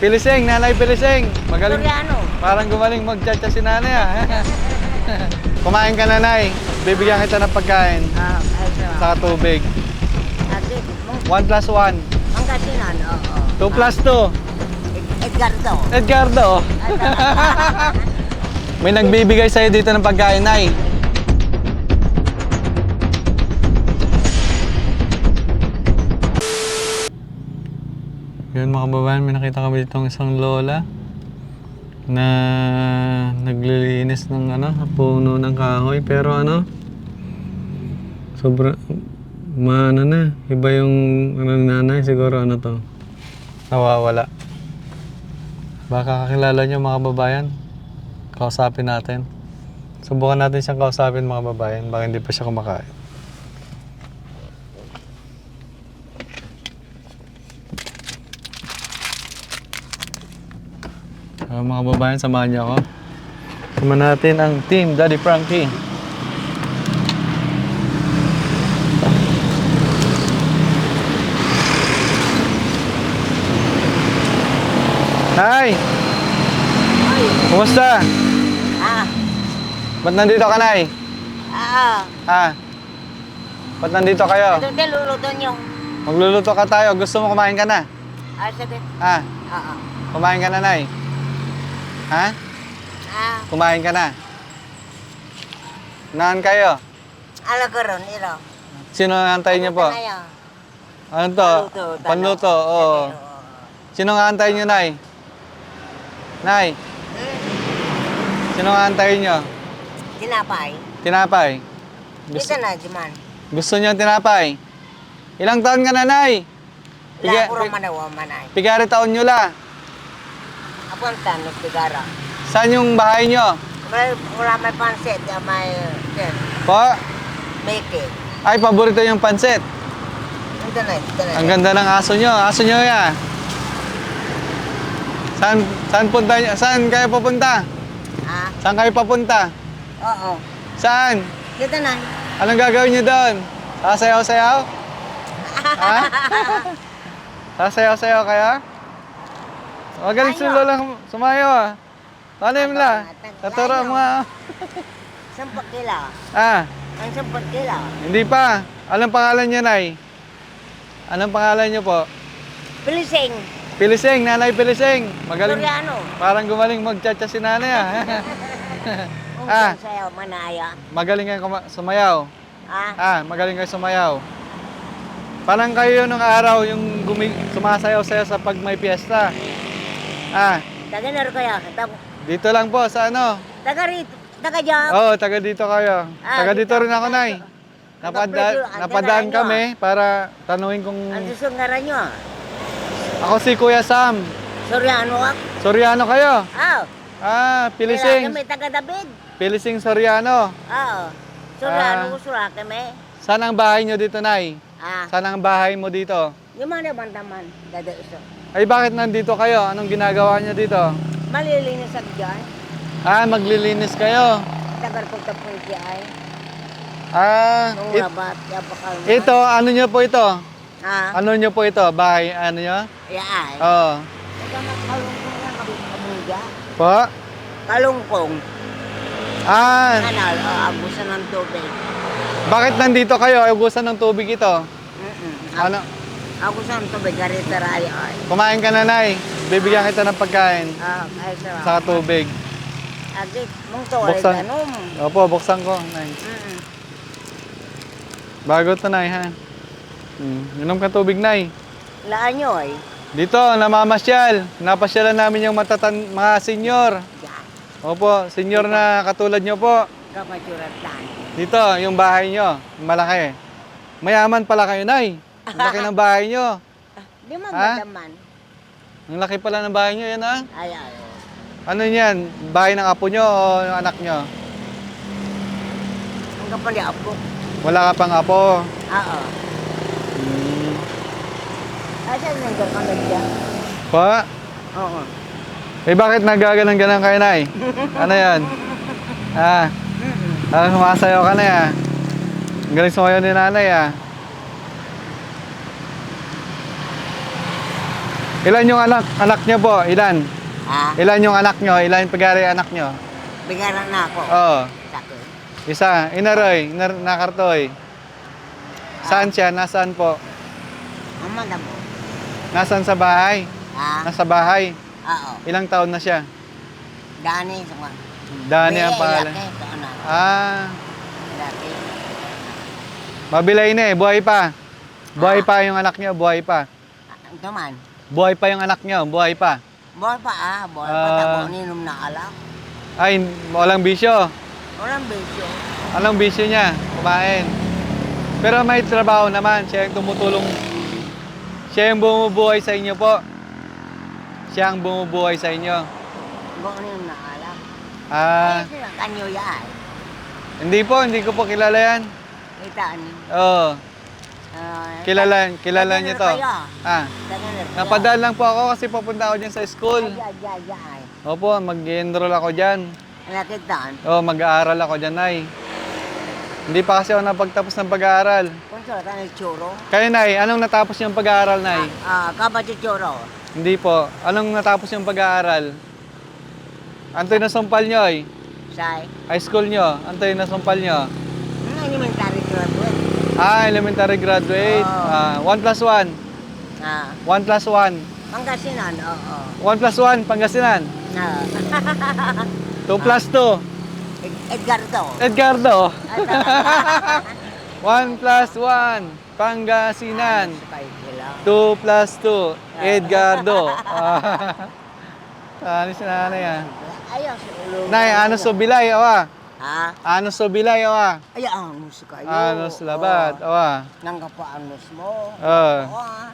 Piliseng, nanay Piliseng. Magaling. Soriano. Parang gumaling magtsatsa si nanay ah. Kumain ka nanay. Bibigyan kita ng pagkain. Ah, ay sa. Sa tubig. Ate, mong 1 plus 1. ang kasinan, oo. 2 plus 2. Edgardo. Edgardo. Ay, talaga. May nagbibigay sa'yo dito ng pagkain, Nay. Yun mga kababayan, may nakita kami dito isang lola na naglilinis ng ano, puno ng kahoy. Pero ano, sobra, maano na, iba yung ano, nanay, siguro ano to, nawawala. Baka kakilala niyo mga kababayan, kausapin natin. Subukan natin siyang kausapin mga babayan, baka hindi pa siya kumakain. Ah, mga babayan, samahan niyo ako. Samahan natin ang team Daddy Frankie. Hi! Kumusta? Ah, Ba't nandito ka, Nay? ah. Ha? Ba't nandito kayo? Ito din luluto niyo. Magluluto ka tayo. Gusto mo kumain ka na? Ah, sige. Ha? Oo. Kumain ka na, Nay? Ha? Ah, Kumain ka na? Naan kayo? ala ko ron, ilo. Sino ang antay niyo po? Ano? Ano to? Panluto, oo. Sino nga antayin niyo, Nay? Nay, sino nga antayin niyo? Tinapay. Tinapay. Gusto, na, Jiman. gusto niyo ng tinapay? Ilang taon ka na, Nay? Wala Piga- pi- manawa manay. Pigari taon niyo la. Apon tanong tigara. Saan yung bahay niyo? May, wala may pansit, ya may, yan, Po? cake. Ay, paborito yung pansit. Na, ito na. Ang ganda ng aso nyo. Aso nyo ya. Saan, saan punta nyo? Saan kayo papunta? Ah, Saan kayo papunta? oo. Saan? Dito na. Anong gagawin nyo doon? Sasayaw-sayaw? ha? Sasayaw-sayaw kaya? Magaling si. Lola sumayo ah. Ano yung la? Naturo mo nga. Sampag kila. Ah, Ang sampag kila. hindi pa. Anong pangalan niya, Nay? Anong pangalan niyo po? Pilising. Piliseng, Nanay Piliseng. Magaling. Soriano. Parang gumaling magtsatsa si nanay ah. Ah. sa'yo, manaya. magaling kayo sumayaw. Ah, Ah, magaling kayo sumayaw. Parang kayo nung araw yung gumi- sumasayaw-sayaw sa pag may piyesta. Ah, taga na rin kaya. Taga, dito lang po sa ano. taga rito. Taga dyan. Oo, taga dito kayo. Ah, Taga dito dito. rin ako, Nay. Napada ang napadaan nyo, kami para tanungin kung Ang susungaran nyo. ah. ako si Kuya Sam. Soriano ako. Soriano kayo? Ah, Ah, Kailangan Pilising. may taga David. Pilising Soriano. Oo. Soriano Ah. ko sura kami. Saan ang bahay nyo dito, Nay? Ah, Saan ang bahay mo dito? yung mga bantaman. Dada iso. Ay, bakit nandito kayo? Anong ginagawa nyo dito? Malilinis ako dyan. Ah, maglilinis kayo. Tagal ko tapon siya ay. Ah, it- rabat, yapakal mo. ito, ano nyo po ito? Ah, Ano nyo po ito? Bahay, ano nyo? ya ay. Oo. Taga kalungkong kami kabungga. Po? Kalungkong. Ah, Anal, oh, abusan ng tubig. bakit nandito kayo? Ubusan ng tubig ito. Mm-mm. Ano? Abusan ng tubig, garita raya ay. Kumain ka na, Nay. Bibigyan kita ng pagkain. Ah, ay sarap. Sa tubig. Agit, mong to ay Buksan. ganun. Opo, buksan ko, Nay. Mm-mm. Bago to, Nay, ha? Hmm. Inom ka tubig, Nay. Laan nyo ay. Dito, namamasyal. Napasyalan namin yung matatan mga senyor. Yan. Opo, senyor na katulad nyo po. Kapatsuratan. Dito, yung bahay nyo, malaki. Mayaman pala kayo, Nay. Ang laki ng bahay nyo. Di man Ha? madaman. Ang laki pala ng bahay nyo, yan ah. Ay, ay. Ano yan? Bahay ng apo nyo o yung anak nyo? Ang kapal di apo. Wala ka pang apo. Oo. Hmm. Asan nang kapal dyan? Pa? Oo. Eh bakit nagagalang-galang kayo, Nay? Ano yan? Ah, ah sumasayaw ka na ya. Ang galing sumayaw ni nanay ah. Ilan yung anak anak niyo po? Ilan? Ha? Ilan yung anak niyo? Ilan yung pag-ari anak niyo? Bigaran na ako. Oo. Sakit. Isa, inaroy, inar nakartoy. Saan siya? Nasaan po? Ama na mo. Nasaan sa bahay? Ha? Nasa bahay. Oo. Ilang taon na siya? Dani. Sama. Dani ang pangalan. Laki. Ito na. Ah, Laki. mabilay na eh. Buhay pa. Buhay pa yung anak niyo, buhay pa. Ito man. Buhay pa yung anak niyo, buhay pa. Boy pa ah. Boy pa. Ah. Tako ninom na alak. Ay, walang bisyo. Walang bisyo. Anong bisyo niya? Kumain. Pero may trabaho naman. Siya yung tumutulong. Siya yung bumubuhay sa inyo po. Siya ang bumubuhay sa inyo. Boy ninom na alak. Ah, Ay, kanyo yan. hindi po, hindi ko po kilala yan. Itaan. Oo, Uh, kilala, kilala niyo to. Ah, napadaan lang po ako kasi papunta ako dyan sa school. Ay, ay, ay, ay. Opo, mag-enroll ako dyan. Nakitaan. Oo, mag-aaral ako dyan, Nay. Hindi pa kasi ako napagtapos ng pag-aaral. Kung saan ka ng churo. Kayo, Nay, anong natapos yung pag-aaral, Nay? Ah, kabat yung churo. Hindi po. Anong natapos yung pag-aaral? Antoy na sumpal nyo, ay. Say. High school nyo. Antoy na sumpal nyo. Ano elementary graduate? Ah, elementary graduate. Oo. Ah, 1 plus 1. Ah, 1 plus 1. Pangasinan, oo. 1 plus 1, Pangasinan. Ah. 2 plus 2, Ed- Edgardo. Edgardo. Ay, talaga. 1 plus 1, Pangasinan. Sabay. 2 plus 2, Edgardo. Ah, ano si nanay ah? Ayaw, sa ulo. Nay, ano so bilay, awa? Ha? Ano so bilay, awa? Ang musika kayo. Ano sa labat, awa? Nanggapaan mo mo. Oo. Oo, ah.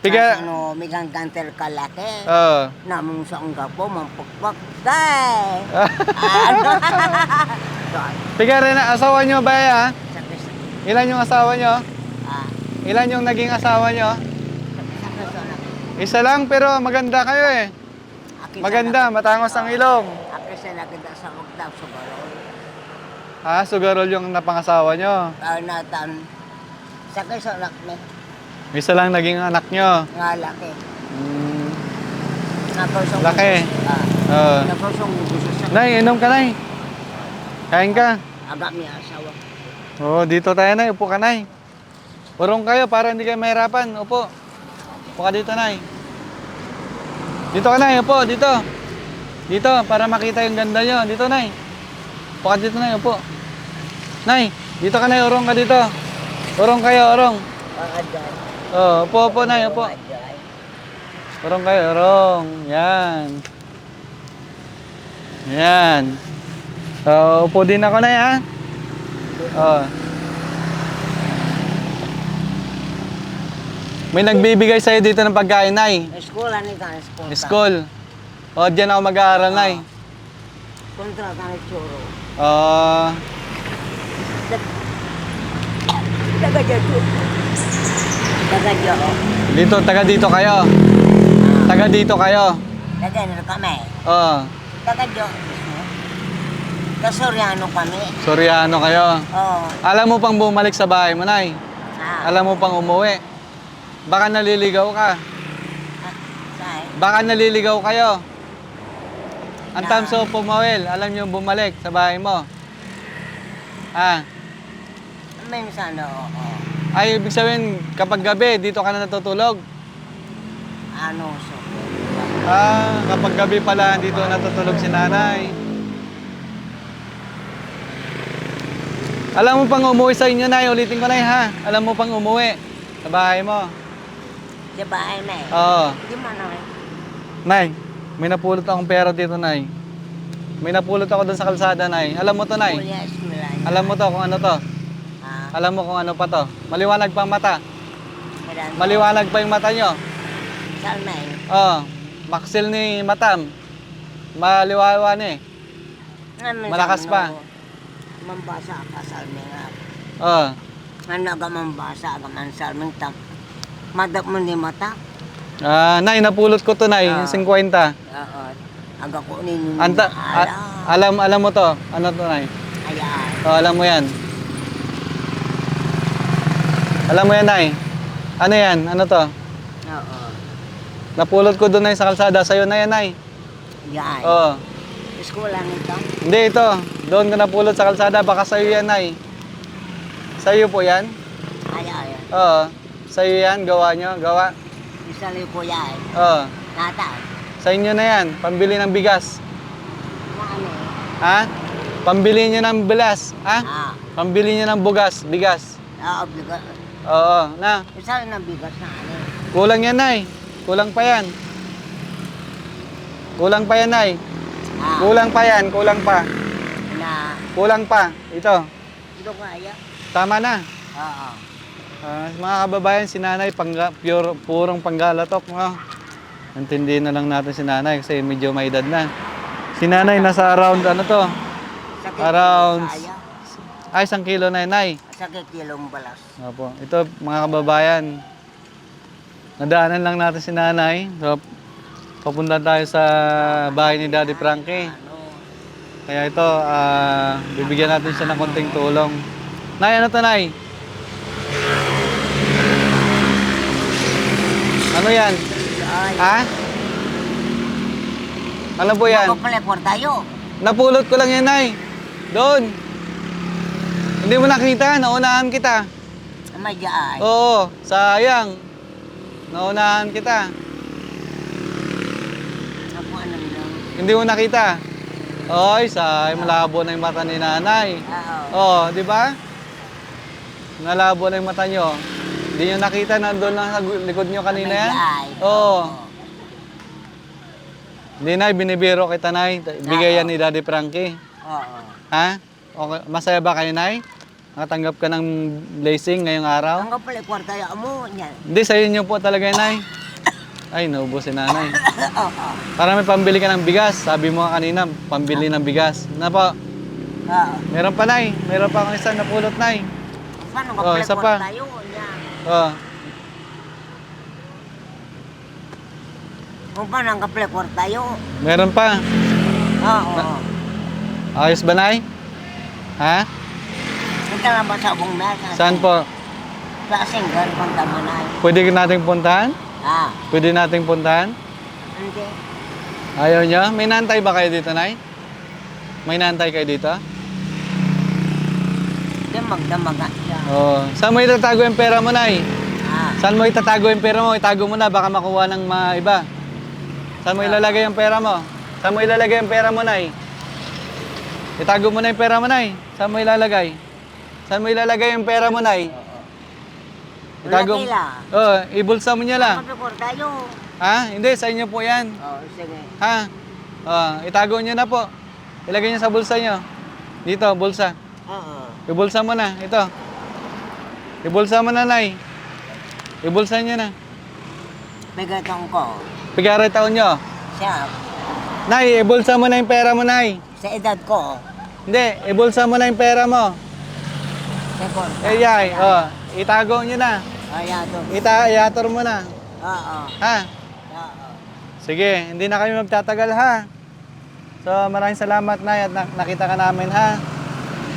Tiga, Ano, may gantantel kalaki. oh. Namang sa ang gapo, mampukpak. Tay! Ano? Tiga rin, asawa nyo ba ya? Sakit Ilan yung asawa nyo? Ah, Ilan yung naging asawa nyo? Isa lang pero maganda kayo eh. Maganda, matangos ang ilong. Akin sa nakita sa sa balon. Ha, sugarol yung napangasawa nyo. Kaya natan. Sakit sa anak ni. Isa lang naging anak nyo. Nga laki. Hmm. Nakusong Laki. Ah, Oh. nakusong gusto sa Nay, inom ka nay. Kain ka. agak niya asawa. Oo, dito tayo nay. Upo ka nay. Urong kayo para hindi kayo mahirapan. Upo. Upo ka dito nay. Dito ka nay. Upo, dito. Dito, para makita yung ganda nyo. Dito nay. Upo ka dito nay. Upo. Nay, dito ka nay. Urong ka dito. Urong kayo, urong. Oo, upo, upo nay. Upo. Urong kayo, urong. Yan. Yan. So, upo din ako na ha. Oh. May nagbibigay sa'yo dito ng pagkain, Nay. School, ano ka? School. School. O, diyan ako mag-aaral, Nay. Kontra ka ng churo. Ah, Daga dyan. Daga dyan. oh. dito, taga dito kayo. Taga dito kayo. Daga na kami. Oh, Daga dyan. Kasoryano kami. Soriano kayo. Oo. Alam mo pang bumalik sa bahay mo, Nay. Ah. Alam mo pang umuwi. Baka naliligaw ka. Ah. Baka naliligaw kayo. Ang Na- Tamso Pumawel, alam niyo bumalik sa bahay mo. Ah, Minsan, oo. ay ibig sabihin kapag gabi dito ka na natutulog. Ano, so. Ah, kapag gabi pala dito natutulog si nanay. Alam mo pang umuwi sa inyo, Nay. Ulitin ko, Nay, ha? Alam mo pang umuwi sa bahay mo. Di ba, ay na eh. Oo. Di man na eh. Nay, may napulot akong pera dito, Nay. May napulot ako doon sa kalsada, Nay. Alam mo to, Nay. Mo lang. Alam mo to kung ano to. Ah, Alam mo kung ano pa to. Maliwanag pa ang mata. Maliwanag pa yung mata nyo. Salmay. Oh, maksil ni matam. Maliwawan eh. Ano, Malakas ano, pa. Mambasa ka, salmay nga. Oh. Ano ka mambasa ka man salmay tak. Madak mo ni mata. Ah, nay, napulot ko to, nay. Ah. Yung 50. Oo. Aga ko ni Anta, a- alam, alam mo to. Ano to, nay? Ayan. Oh, alam mo yan. Alam mo yan, nay. Ano yan? Ano to? Oo. Napulot ko doon na sa kalsada. Sa'yo na yan, Nay. Yan. Oo. Iskola nito. Hindi, ito. Doon ka napulot sa kalsada. Baka sa'yo yan, Nay. Sa'yo po yan? Ay, ay. Oo. Sa'yo yan. Gawa nyo. Gawa. Isa lang po yan. Oo. Nata. Sa inyo na yan. Pambili ng bigas. Ano eh. Ha? Pambili nyo ng bilas. Ha? Ah. Pambili nyo ng bugas. Bigas. Ah, bigas. Oo. Na. Isa lang ng bigas na ano eh. Kulang yan, Nay. Kulang pa yan. Kulang pa yan, Nay. Ah. Kulang pa yan. Kulang pa. Na. Kulang pa. Ito. Ito kaya. Tama na. Oo. Ah, mga kababayan, si nanay, pangga, pure, purong panggalatok. No? Intindihin na lang natin si nanay kasi medyo may edad na. Si nanay nasa around ano to? Sakit Around-. Ay, isang kilo na yun, nay. Sakit kilong balas. Opo. Ito, mga kababayan, nadaanan lang natin si nanay. So, papunta tayo sa bahay ni Daddy Frankie. Kaya ito, ah, bibigyan natin siya ng konting tulong. Nay, ano to, nay? Ano yan? Ay. Ha? Ano po yan? Ako pala por tayo. Napulot ko lang yan, Nay. Doon. Hindi mo nakita, naunahan kita. May dyan. Oo, sayang. Naunahan kita. Ako ano lang. Hindi mo nakita. Oy, say, malabo na yung mata ni nanay. Oo. Oo, di ba? Nalabo na yung mata nyo. Hindi nyo nakita, nandun lang sa likod nyo kanina yan? Oo. Hindi, Nay, binibiro kita, Nay. Bigay yan ni Daddy Frankie. Oo. Ha? Okay. Masaya ba kayo, Nay? Nakatanggap ka ng blessing ngayong araw? Ang pala por tayo mo niyan. Hindi, sa inyo po talaga, Nay. Ay, naubos si nanay. Oo. Para may pambili ka ng bigas. Sabi mo nga kanina, pambili ng bigas. Na po, Oo. meron pa, Nay. Meron pa akong isa napulot, Nay. Paano ka Oh, isa niyan? Oh, Kung pala por tayo? meron pa. Oo. Ayos ba, Nay? Ha? Punta lang ba sa abong mesa? Saan po? Sa Singgan, punta mo na. Pwede nating puntahan? Ah. Pwede nating puntahan? Hindi. Ayaw nyo? May nantay ba kayo dito, Nay? May nantay kayo dito? Magdamaga. Oo. Saan mo itatago yung pera mo, Nay? Ah. Saan mo itatago yung pera mo? Itago mo na, baka makuha ng mga iba. Saan mo ilalagay yung pera mo? Saan mo ilalagay yung pera mo, Nay? Itago mo na yung pera mo, Nay. Saan mo ilalagay? Saan mo ilalagay yung pera mo, Nay? Itago Wala. Oo, ibulsa mo niya lang. Tayo. Ha? Hindi, sa inyo po yan. Oo, sige. Ha? Oo, itago niyo na po. Ilagay niyo sa bulsa niyo. Dito, bulsa. Oo. Ibulsa mo na. Ito. Ibulsa mo na, Nay. Ibulsa niyo na. Bigatong ko. Pigara taon niyo. Siya. Nay, ibulsa mo na yung pera mo, Nay. Sa edad ko. Hindi, ibulsa mo na yung pera mo. Sa por. Eh, yay. Oh, itago niyo na. Ayan to. Ita, iator mo na. Oo. Ha? Oo. Sige, hindi na kami magtatagal, ha? So, maraming salamat, Nay, at nak- nakita ka namin, ha?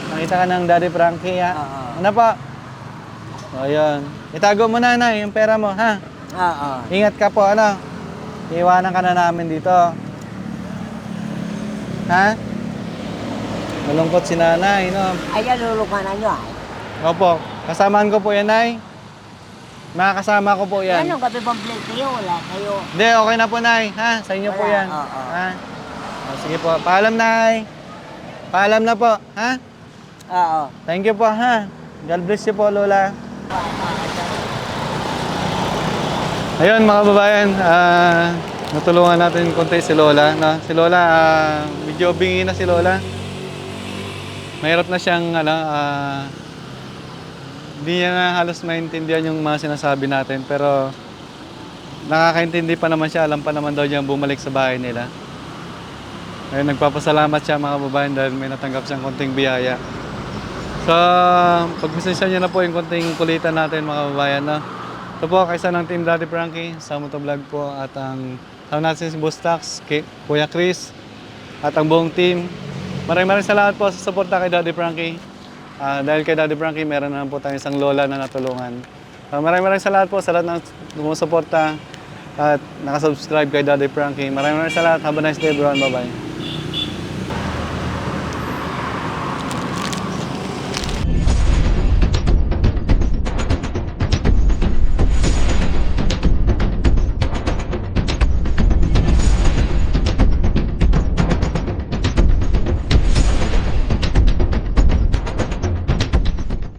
Nakita ka ng Daddy Frankie, ha? Oo. Ano pa? O, yun. Itago mo na, Nay, yung pera mo, ha? Oo. Ingat ka po, ano? Iwanan ka na namin dito. Ha? Malungkot si nanay, no? Ayan, lulukanan nyo ay. Opo, kasamaan ko po yan, Nay. Mga kasama ko po yan. Ano, gabi bang plate kayo? Wala kayo. Hindi, okay na po, Nay. Ha? Sa inyo po Wala, yan. oo. Ha? O, sige po. Paalam, Nay. Paalam na po. Ha? Oo. Thank you po, ha? God bless you po, Lola. Ayun, mga babayan. ah, natulungan natin konti si Lola. No? Si Lola, ah, medyo bingi na si Lola. Mahirap na siyang, ano, ah, hindi niya nga halos maintindihan yung mga sinasabi natin. Pero, nakakaintindi pa naman siya. Alam pa naman daw niya bumalik sa bahay nila. Ayun, nagpapasalamat siya mga babayan dahil may natanggap siyang konting biyaya. So, pagpasensya niyo na po yung konting kulitan natin mga babayan. No? Ito po, kaisa ng Team Daddy Frankie, sa Motovlog po at ang ang natin si Boss Kuya Chris at ang buong team. Maraming maraming salamat po sa suporta kay Daddy Frankie. Ah, dahil kay Daddy Frankie, meron na po tayong isang lola na natulungan. Ah, maraming maraming salamat po sa lahat ng sumusuporta at nakasubscribe kay Daddy Frankie. Maraming maraming salamat. Have a nice day everyone. Bye-bye.